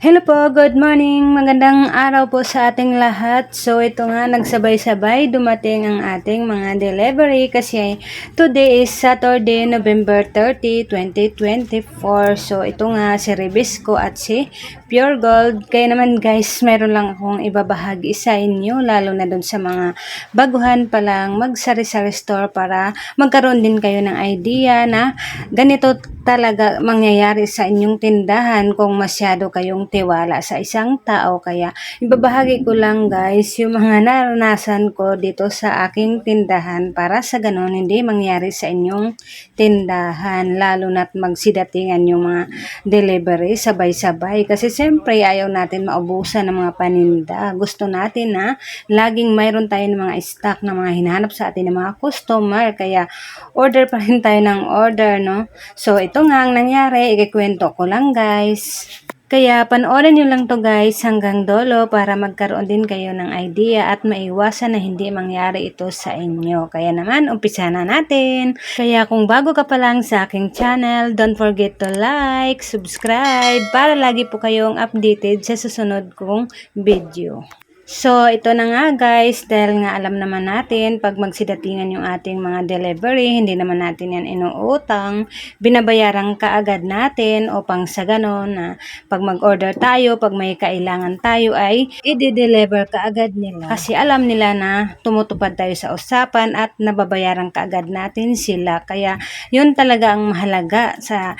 Hello po, good morning. Magandang araw po sa ating lahat. So ito nga, nagsabay-sabay dumating ang ating mga delivery kasi today is Saturday, November 30, 2024. So ito nga si Rebisco at si Pure Gold. Kaya naman guys, meron lang akong ibabahagi sa inyo lalo na dun sa mga baguhan pa lang magsari-sari store para magkaroon din kayo ng idea na ganito talaga mangyayari sa inyong tindahan kung masyado kayong tiwala sa isang tao. Kaya ibabahagi ko lang guys yung mga naranasan ko dito sa aking tindahan para sa ganun hindi mangyari sa inyong tindahan lalo na't magsidatingan yung mga delivery sabay-sabay kasi siyempre ayaw natin maubusan ng mga paninda. Gusto natin na laging mayroon tayo ng mga stock na mga hinahanap sa atin ng mga customer kaya order pa rin tayo ng order no. So ito nga ang nangyari, ikikwento ko lang guys. Kaya panoorin nyo lang to guys hanggang dolo para magkaroon din kayo ng idea at maiwasan na hindi mangyari ito sa inyo. Kaya naman, umpisa na natin. Kaya kung bago ka pa lang sa aking channel, don't forget to like, subscribe para lagi po kayong updated sa susunod kong video. So, ito na nga guys, dahil nga alam naman natin, pag magsidatingan yung ating mga delivery, hindi naman natin yan inuutang, binabayaran kaagad natin upang sa ganon na pag mag-order tayo, pag may kailangan tayo ay i-deliver kaagad nila. Kasi alam nila na tumutupad tayo sa usapan at nababayaran kaagad natin sila. Kaya yun talaga ang mahalaga sa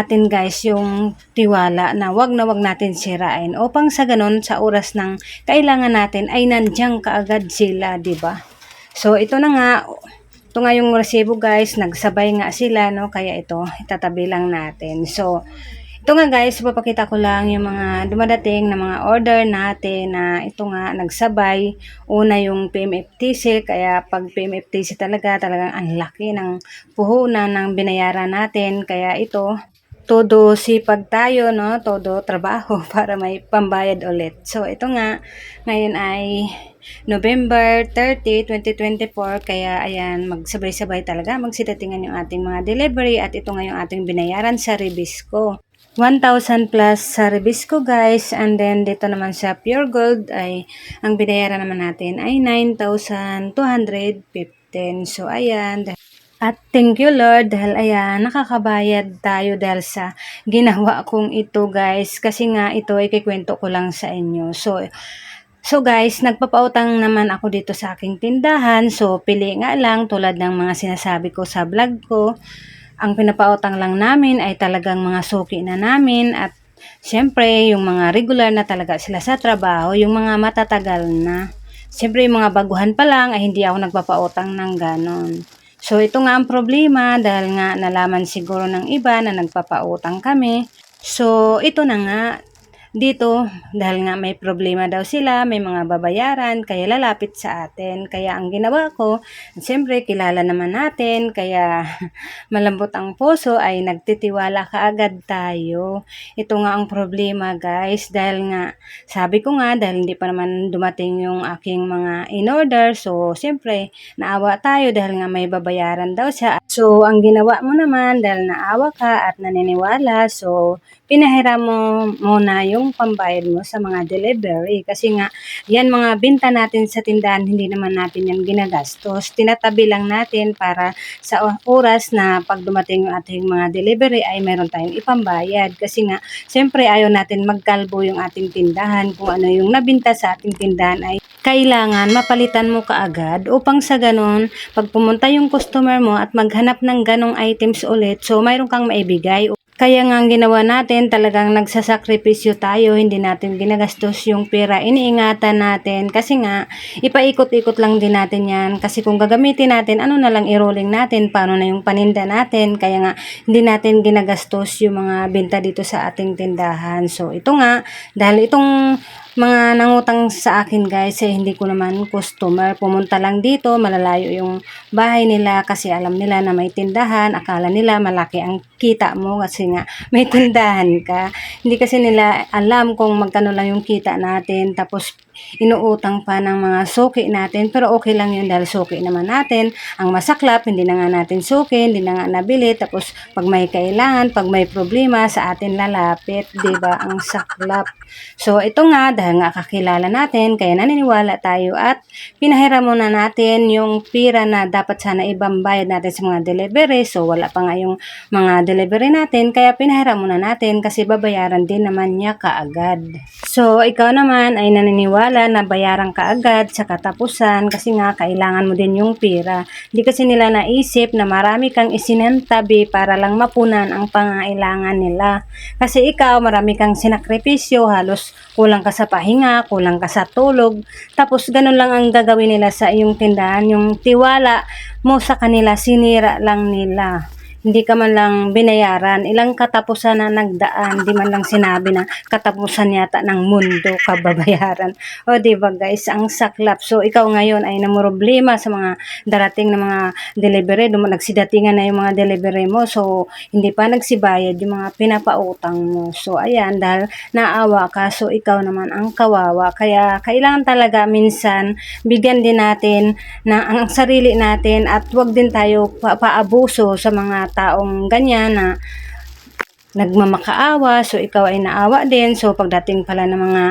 atin guys yung tiwala na wag na wag natin sirain upang sa ganun sa oras ng kailangan natin ay nandiyan kaagad sila, 'di ba? So ito na nga ito nga yung resibo guys, nagsabay nga sila no, kaya ito itatabi lang natin. So ito nga guys, papakita ko lang yung mga dumadating na mga order natin na ito nga nagsabay. Una yung PMFTC, kaya pag PMFTC talaga, talagang ang laki ng puhunan ng binayaran natin. Kaya ito, todo sipag tayo, no? Todo trabaho para may pambayad ulit. So, ito nga, ngayon ay November 30, 2024. Kaya, ayan, magsabay-sabay talaga. Magsidatingan yung ating mga delivery at ito nga yung ating binayaran sa Rebisco. 1,000 plus sa Rebisco guys and then dito naman sa Pure Gold ay ang binayaran naman natin ay 9,215 so ayan at thank you Lord dahil ayan nakakabayad tayo dahil sa ginawa kong ito guys kasi nga ito ay kikwento ko lang sa inyo so So guys, nagpapautang naman ako dito sa aking tindahan. So pili nga lang tulad ng mga sinasabi ko sa vlog ko ang pinapautang lang namin ay talagang mga suki na namin at syempre yung mga regular na talaga sila sa trabaho, yung mga matatagal na. Syempre yung mga baguhan pa lang ay hindi ako nagpapautang ng ganon. So ito nga ang problema dahil nga nalaman siguro ng iba na nagpapautang kami. So ito na nga, dito dahil nga may problema daw sila, may mga babayaran, kaya lalapit sa atin. Kaya ang ginawa ko, siyempre kilala naman natin, kaya malambot ang puso ay nagtitiwala kaagad tayo. Ito nga ang problema guys, dahil nga sabi ko nga dahil hindi pa naman dumating yung aking mga in-order, so siyempre naawa tayo dahil nga may babayaran daw siya. So ang ginawa mo naman dahil naawa ka at naniniwala, so pinahiram mo muna yung pambayad mo sa mga delivery. Kasi nga, yan mga binta natin sa tindahan, hindi naman natin yan ginagastos. Tinatabi lang natin para sa oras na pag dumating yung ating mga delivery ay meron tayong ipambayad. Kasi nga, siyempre ayaw natin magkalbo yung ating tindahan. Kung ano yung nabinta sa ating tindahan ay kailangan mapalitan mo kaagad upang sa ganun, pag pumunta yung customer mo at maghanap ng ganong items ulit, so mayroon kang maibigay kaya nga ang ginawa natin, talagang nagsasakripisyo tayo, hindi natin ginagastos yung pera, iniingatan natin. Kasi nga ipaikot-ikot lang din natin yan. Kasi kung gagamitin natin, ano na lang i-rolling natin, paano na yung paninda natin, kaya nga hindi natin ginagastos yung mga benta dito sa ating tindahan. So ito nga, dahil itong mga nangutang sa akin guys eh hindi ko naman customer. Pumunta lang dito malalayo yung bahay nila kasi alam nila na may tindahan. Akala nila malaki ang kita mo kasi nga may tindahan ka. Hindi kasi nila alam kung magkano lang yung kita natin. Tapos inuutang pa ng mga suki natin. Pero okay lang yun dahil suki naman natin. Ang masaklap, hindi na nga natin suki, hindi na nga nabili. Tapos pag may kailangan, pag may problema, sa atin lalapit, ba Ang saklap. So ito nga, dahil nga kakilala natin, kaya naniniwala tayo at pinahiram muna natin yung pira na dapat sana ibambayad natin sa mga delivery. So wala pa nga yung mga delivery natin, kaya pinahiram muna natin kasi babayaran din naman niya kaagad. So ikaw naman ay naniniwala na bayaran kaagad sa katapusan kasi nga kailangan mo din yung pira. Hindi kasi nila naisip na marami kang isinantabi para lang mapunan ang pangailangan nila. Kasi ikaw marami kang sinakripisyo, halos kulang ka sa pahinga, kulang ka sa tulog. Tapos ganun lang ang gagawin nila sa iyong tindahan, yung tiwala mo sa kanila, sinira lang nila hindi ka man lang binayaran. Ilang katapusan na nagdaan, di man lang sinabi na katapusan yata ng mundo kababayaran. O di ba guys, ang saklap. So ikaw ngayon ay namroblema sa mga darating na mga delivery, Dum nagsidatingan na yung mga delivery mo. So hindi pa nagsibayad yung mga pinapautang mo. So ayan, dahil naawa ka, so ikaw naman ang kawawa. Kaya kailangan talaga minsan bigyan din natin na ang sarili natin at wag din tayo pa paabuso sa mga taong ganyan na nagmamakaawa, so ikaw ay naawa din. So pagdating pala ng mga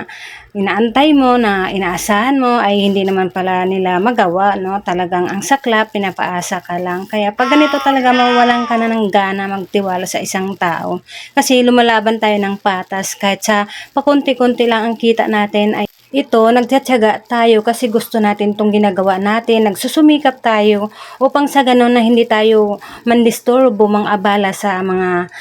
inaantay mo na inaasahan mo ay hindi naman pala nila magawa, no? Talagang ang saklap, pinapaasa ka lang. Kaya pag ganito talaga mawalan ka na ng gana magtiwala sa isang tao. Kasi lumalaban tayo ng patas kahit sa pakunti-kunti lang ang kita natin ay ito, nagtsatsaga tayo kasi gusto natin itong ginagawa natin. Nagsusumikap tayo upang sa ganun na hindi tayo mandisturbo, mang abala sa mga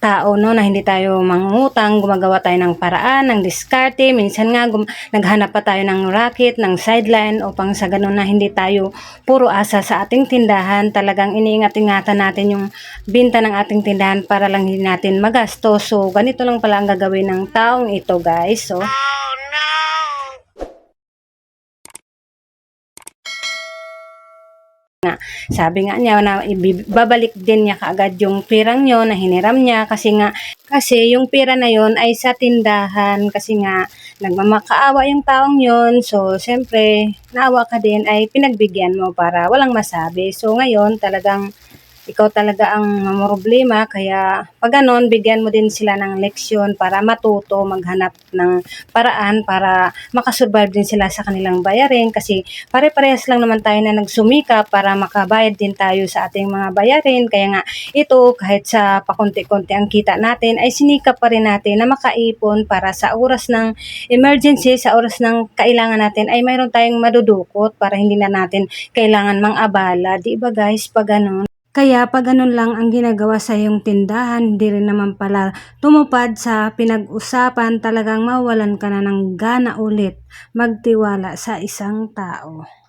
tao no na hindi tayo mangutang, gumagawa tayo ng paraan, ng diskarte, minsan nga gum- naghanap pa tayo ng racket, ng sideline upang sa ganun na hindi tayo puro asa sa ating tindahan, talagang iniingat-ingatan natin yung binta ng ating tindahan para lang hindi natin magastos. So ganito lang pala ang gagawin ng taong ito guys. So Sabi nga niya na ibabalik din niya kaagad yung pirang nyo na hiniram niya kasi nga kasi yung pira na yon ay sa tindahan. Kasi nga nagmamakaawa yung taong yon so syempre naawa ka din ay pinagbigyan mo para walang masabi. So ngayon talagang ikaw talaga ang problema kaya pag ganon bigyan mo din sila ng leksyon para matuto maghanap ng paraan para makasurvive din sila sa kanilang bayarin. Kasi pare-parehas lang naman tayo na nagsumika para makabayad din tayo sa ating mga bayarin. Kaya nga ito kahit sa pakunti-kunti ang kita natin ay sinikap pa rin natin na makaipon para sa oras ng emergency sa oras ng kailangan natin ay mayroon tayong madudukot para hindi na natin kailangan mang abala. Di ba guys? Pag ganon kaya pag ganun lang ang ginagawa sa iyong tindahan, hindi rin naman pala tumupad sa pinag-usapan, talagang mawalan ka na ng gana ulit magtiwala sa isang tao.